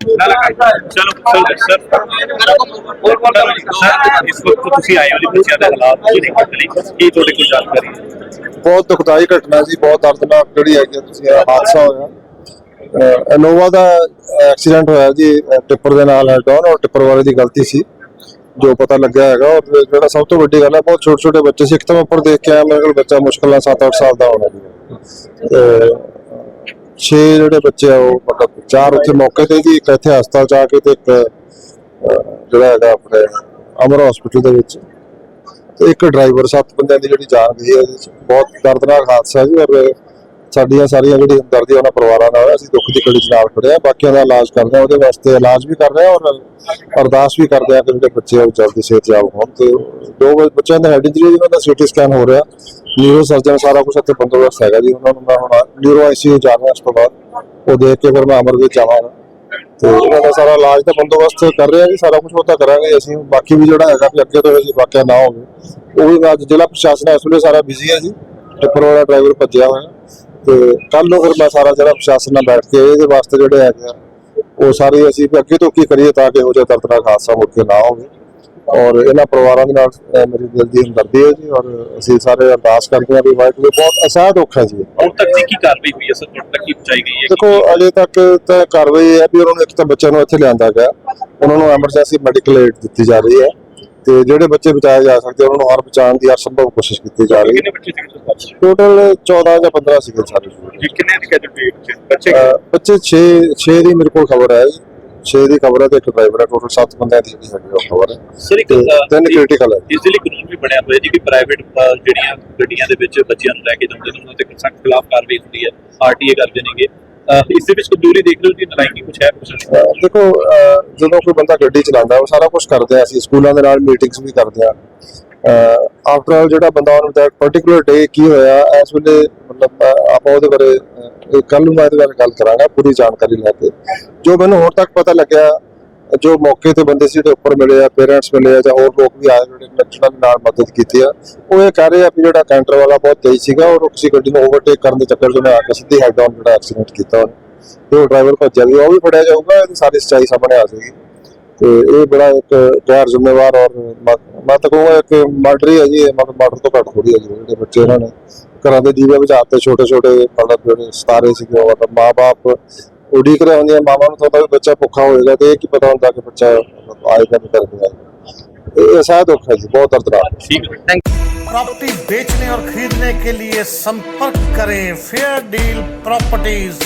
ਚਲੋ ਚਲੋ sir sir ਇਸ ਵਕਤ ਤੁਸੀਂ ਆਏ ਹੋ ਜੀ ਬੱਚਿਆਂ ਦੇ ਹਾਲਾਤ ਕੀ ਦੇਖਣ ਲਈ ਕੀ ਤੁਹਾਡੇ ਕੋਲ ਜਾਣਕਾਰੀ ਬਹੁਤ ਦੁਖਦਾਈ ਘਟਨਾ ਸੀ ਬਹੁਤ ਦਰਦਨਾਕ ਜਿਹੜੀ ਹੈਗੀ ਤੁਸੀਂ ਹਾਦਸਾ ਹੋਇਆ। ਇਨੋਵਾ ਦਾ ਐਕਸੀਡੈਂਟ ਹੋਇਆ ਜੀ ਟਿੱਪਰ ਦੇ ਨਾਲ ਹੈਡ ਔਰ ਟਿੱਪਰ ਵਾਲੇ ਦੀ ਗਲਤੀ ਸੀ, ਜੋ ਪਤਾ ਲੱਗਿਆ ਹੈਗਾ। ਔਰ ਜਿਹੜਾ ਸਭ ਤੋਂ ਵੱਡੀ ਗੱਲ ਹੈ, ਬਹੁਤ ਛੋਟੇ ਛੋਟੇ ਬੱਚੇ ਸੀ। ਇੱਕ ਤਾਂ ਉੱਪਰ ਦੇਖ ਕੇ ਆਇਆ ਮੇਰੇ ਕੋਲ ਬੱਚਾ ਮੁਸ਼ਕਲ ਨਾਲ 7-8 ਸਾਲ ਦਾ ਹੋਣਾ ਜੀ। ਤੇ ਛੇ ਜਿਹੜੇ ਬੱਚੇ ਆ, ਉਹ ਮਤਲਬ ਚਾਰ ਉੱਥੇ ਮੌਕੇ ਤੇ ਜੀ, ਇੱਕ ਇੱਥੇ ਹਸਪਤਾਲ ਚ ਆ ਕੇ ਤੇ ਇੱਕ ਜਿਹੜਾ ਹੈਗਾ ਆਪਣੇ ਅਮਰ ਹਸਪੀਟਲ ਦੇ ਵਿੱਚ। ਤੇ ਇੱਕ ਡਰਾਈਵਰ ਸੱਤ ਬੰਦਿਆਂ ਦੀ ਜਿਹੜੀ ਜਾਨ ਗਈ ਹੈ ਇਹਦੇ ਚ ਬਹੁਤ ਦਰਦਨਾਕ ਹਾਦਸਾ ਜੀ, ਔਰ ਸਾਡੀਆਂ ਸਾਰੀਆਂ ਜਿਹੜੀ ਹਮਦਰਦੀ ਉਹਨਾਂ ਪਰਿਵਾਰਾਂ ਨਾਲ ਹੈ। ਅਸੀਂ ਦੁੱਖ ਦੀ ਘੜੀ ਚ ਨਾਲ ਖੜੇ ਆ ਬਾਕੀਆਂ ਦਾ ਇਲਾਜ ਕਰ ਰਹੇ ਆ ਉਹਦੇ ਵਾਸਤੇ ਇਲਾਜ ਵੀ ਕਰ ਰਹੇ ਆ ਔਰ ਅਰਦਾਸ ਵੀ ਕਰਦੇ ਆ ਕਿ ਜਿਹੜੇ ਬੱਚੇ ਆ ਉਹ ਜਲਦੀ ਸਿਹਤਯਾਬ ਹੋਣ ਤੇ ਦੋ ਬੱਚਿਆਂ ਦਾ ਹੈਡ ਇੰਜਰੀ ਉਹਨਾਂ ਦਾ ਸੀਟੀ ਸਕੈਨ ਹੋ ਰਿਹਾ ਨਿਊਰੋ ਸਰਜਨ ਸਾਰਾ ਕੁਝ ਇੱਥੇ ਬੰਦੋਬਸਤ ਹੈਗਾ ਜੀ, ਉਹਨਾਂ ਨੂੰ ਮੈਂ ਹੁਣ ਨਿਊਰੋ ਆਈਸੀਯੂ ਜਾ ਰਿਹਾ ਉਸ ਤੋਂ ਬਾਅਦ, ਉਹ ਦੇਖ ਕੇ ਫਿਰ ਮੈਂ ਅਮਰ ਜਾਵਾਂਗਾ ਤੇ ਉਹਨਾਂ ਦਾ ਸਾਰਾ ਇਲਾਜ ਦਾ ਬੰਦੋਬਸਤ ਕਰ ਰਿਹਾ ਜੀ, ਸਾਰਾ ਕੁਝ ਉਹ ਤਾਂ ਕਰਾਂਗੇ ਅਸੀਂ ਬਾਕੀ ਵੀ ਜਿਹੜਾ ਹੈਗਾ, ਵੀ ਅੱਗੇ ਤੋਂ ਇਹ ਵਾਕਿਆ ਨਾ ਹੋਵੇ ਉਹ ਵੀ ਅੱਜ ਜ਼ਿਲ੍ਹਾ ਪ੍ਰਸ਼ਾਸਨ ਇਸ ਵੇਲੇ ਸਾਰਾ ਬਿਜ਼ੀ ਹੈ ਜੀ ਟਿੱਪਰ ਵਾਲਾ ਡਰਾਈਵਰ ਭੱਜਿਆ ਹੋਇਆ ਤੇ ਕੱਲ ਨੂੰ ਫਿਰ ਮੈਂ ਸਾਰਾ ਜ਼ਿਲ੍ਹਾ ਪ੍ਰਸ਼ਾਸਨ ਨਾਲ ਬੈਠ ਕੇ ਇਹਦੇ ਵਾਸਤੇ ਜਿਹੜੇ ਹੈਗੇ ਆ ਉਹ ਸਾਰੇ ਅਸੀਂ ਵੀ ਅੱਗੇ ਤੋਂ ਕੀ ਕਰੀਏ ਤਾਂ ਕਿ ਇਹੋ ਜਿਹਾ ਦਰਦਨਾਕ ਹਾਦਸਾ ਮੁੜ ਕੇ ਨਾ ਹੋਵੇ। ਔਰ ਇਹਨਾਂ ਪਰਿਵਾਰਾਂ ਦੇ ਨਾਲ ਅਹ, ਮੇਰੀ ਦਿਲ ਦੀ ਹਮਦਰਦੀ ਹੈ ਜੀ ਔਰ ਅਸੀਂ ਸਾਰੇ ਅਰਦਾਸ ਕਰਦੇ ਹਾਂ ਵੀ ਵਾਹਿਗੁਰੂ ਬਹੁਤ ਅਸਾਹ ਦੁੱਖ ਹੈ ਜੀ। ਹੁਣ ਤੱਕ ਦੀ ਕੀ ਕਾਰਵਾਈ ਹੋਈ ਹੈ? ਸਰ ਤੱਕ ਕੀ ਪਹੁੰਚਾਈ ਗਈ ਹੈ ਦੇਖੋ ਅਜੇ ਤੱਕ ਤਾਂ ਕਾਰਵਾਈ ਇਹ ਹੈ ਵੀ ਉਹਨਾਂ ਨੂੰ ਇੱਕ ਤਾਂ ਬੱਚਿਆਂ ਨੂੰ ਇੱਥੇ ਲਿਆਂਦਾ ਗਿਆ। ਉਹਨਾਂ ਨੂੰ ਐਮਰਜੈਂਸੀ ਮੈਡੀਕਲ ਏਡ ਦਿੱਤੀ ਜਾ ਰਹੀ ਹੈ। ਤੇ ਜਿਹੜੇ ਬੱਚੇ ਬਚਾਏ ਜਾ ਸਕਦੇ ਉਹਨਾਂ ਨੂੰ ਹਰ ਬਚਾਉਣ ਦੀ ਹਰ ਸੰਭਵ ਕੋਸ਼ਿਸ਼ ਕੀਤੀ ਜਾ ਰਹੀ ਹੈ। ਕਿੰਨੇ ਬੱਚੇ ਸਰ ਟੋਟਲ 14 ਜਾਂ 15 ਸੀਗੇ ਸਾਰੇ ਜੀ ਕਿੰਨੇ ਦੀ ਕੈਜੂਅਲਟੀ ਬੱਚੇ ਅਹ ਬੱਚੇ 6 6 ਦੀ ਮੇਰੇ ਕੋਲ ਖਬਰ ਹੈ 6 ਦੀ ਖਬਰ ਹੈ ਤੇ ਇੱਕ ਡਰਾਈਵਰ ਹੈ। ਟੋਟਲ 7 ਬੰਦਿਆਂ ਦੀ ਜਿਹੜੀ ਹੈਗੀ ਉਹ ਖਬਰ ਹੈ। ਸਰ ਇੱਕ ਤੇ ਤਿੰਨ ਕ੍ਰਿਟੀਕਲ ਹੈ। ਇਸ ਲਈ ਕਾਨੂੰਨ ਵੀ ਬਣਿਆ ਹੋਇਆ ਜਿਹੜੀ ਪ੍ਰਾਈਵੇਟ ਜਿਹੜੀਆਂ ਗੱਡੀਆਂ ਦੇ ਵਿੱਚ ਬੱਚਿਆਂ ਨੂੰ ਲੈ ਕੇ ਜਾਂਦੇ ਨੇ ਉਹਨਾਂ ਤੇ ਸਖਤ ਖਿਲਾਫ ਕਾਰਵਾਈ ਹੁੰਦੀ ਹੈ। ਆਰਟੀਏ ਕਰਦੇ ਨੇਗੇ। ਅਹ ਇਸ ਦੇ ਵਿੱਚ ਕਮਜ਼ੋਰੀ ਦੇਖ ਰਹੇ ਹੋ ਜੀ ਨਲਾਇਕੀ ਕੁਛ ਹੈ, ਕੁਛ ਦੇਖੋ ਜਦੋਂ ਕੋਈ ਬੰਦਾ ਗੱਡੀ ਚਲਾਉਂਦਾ, ਉਹ ਸਾਰਾ ਕੁਝ ਕਰਦੇ ਆ ਅਸੀਂ, ਸਕੂਲਾਂ ਦੇ ਨਾਲ ਮੀਟਿੰਗਸ ਵੀ ਕਰਦੇ ਆ। ਆਫਟਰ ਆਲ ਜਿਹੜਾ ਬੰਦਾ ਉਹਨੂੰ ਦੈਟ ਪਾਰਟਿਕੂਲਰ ਡੇ ਕੀ ਹੋਇਆ, ਇਸ ਵੇਲੇ ਮਤਲਬ ਆਪਾਂ ਉਹਦੇ ਬਾਰੇ ਕੱਲ ਨੂੰ ਮੈਂ ਇਹਦੇ ਬਾਰੇ ਗੱਲ ਕਰਾਂਗਾ, ਪੂਰੀ ਜਾਣਕਾਰੀ ਲੈ ਕੇ। ਜੋ ਮੈਨੂੰ ਹੁਣ ਤੱਕ ਪਤਾ ਲੱਗਿਆ ਜੋ ਮੌਕੇ ਤੇ ਬੰਦੇ ਸੀ ਜਿਹੜੇ ਉੱਪਰ ਮਿਲੇ ਆ ਪੇਰੈਂਟਸ ਮਿਲੇ ਆ ਜਾਂ ਹੋਰ ਲੋਕ ਵੀ ਆਏ ਜਿਹੜੇ ਨਕਸ਼ਨਾਂ ਦੇ ਨਾਲ ਮਦਦ ਕੀਤੀ ਆ। ਉਹ ਇਹ ਕਹਿ ਰਹੇ ਆ ਵੀ ਜਿਹੜਾ ਕੈਂਟਰ ਵਾਲਾ ਬਹੁਤ ਤੇਜ਼ ਸੀਗਾ ਔਰ ਕਿਸੇ ਗੱਡੀ ਨੂੰ ਓਵਰਟੇਕ ਕਰਨ ਦੇ ਚੱਕਰ 'ਚ ਉਹਨੇ ਆ ਕੇ ਸਿੱਧੀ ਹੈਡ ਆਨ ਜਿਹੜਾ ਐਕਸੀਡੈਂਟ ਕੀਤਾ ਉਹਨੇ। ਉਹ ਡਰਾਈਵਰ ਭੱਜਿਆ ਵੀ, ਉਹ ਵੀ ਫੜਿਆ ਜਾਊਗਾ, ਇਹਦੀ ਸਾਰੀ ਸੱਚਾਈ ਸਾਹਮਣੇ ਆ ਜਾਏਗੀ। ਤੇ ਇਹ ਬੜਾ ਇੱਕ ਗੈਰ ਜ਼ਿੰਮੇਵਾਰ ਔਰ ਮੈਂ ਤਾਂ ਕਹੂੰਗਾ ਇੱਕ ਮਰਡਰ ਹੀ ਹੈ ਜੀ, ਇਹ ਮਤਲਬ ਮਰਡਰ ਤੋਂ ਘੱਟ ਥੋੜੀ ਹੈ ਜੀ, ਜਿਹੜੇ ਬੱਚੇ ਇਹਨਾਂ ਨੇ। ਘਰਾਂ ਦੇ ਦੀਵੇ ਬੁਝਾਤੇ ਛੋਟੇ ਛੋਟੇ ਮਤਲਬ ਜਿਹੜੇ ਸਤਾਰੇ ਸੀਗੇ, ਉਹ ਮਤਲਬ ਮਾਪੇ ਉਡੀਕ ਰਹੇ ਹੁੰਦੇ ਆ ਮਾਵਾਂ ਨੂੰ ਤਾਂ ਹੁੰਦਾ ਵੀ ਬੱਚਾ ਭੁੱਖਾ ਹੋਏਗਾ ਤੇ ਇਹ ਕੀ ਪਤਾ ਹੁੰਦਾ ਕਿ ਬੱਚਾ ਮਤਲਬ ਆਏਗਾ ਨਹੀਂ ਕਰੇਗਾ ਇਹ ਅਸਾਧ ਦੁੱਖ ਹੈ ਜੀ ਬਹੁਤ ਦਰਦਨਾਕ ਠੀਕ ਹੈ ਥੈਂਕ प्रॉपर्टी बेचने और खरीदने के लिए संपर्क करें फेयर डील प्रॉपर्टीज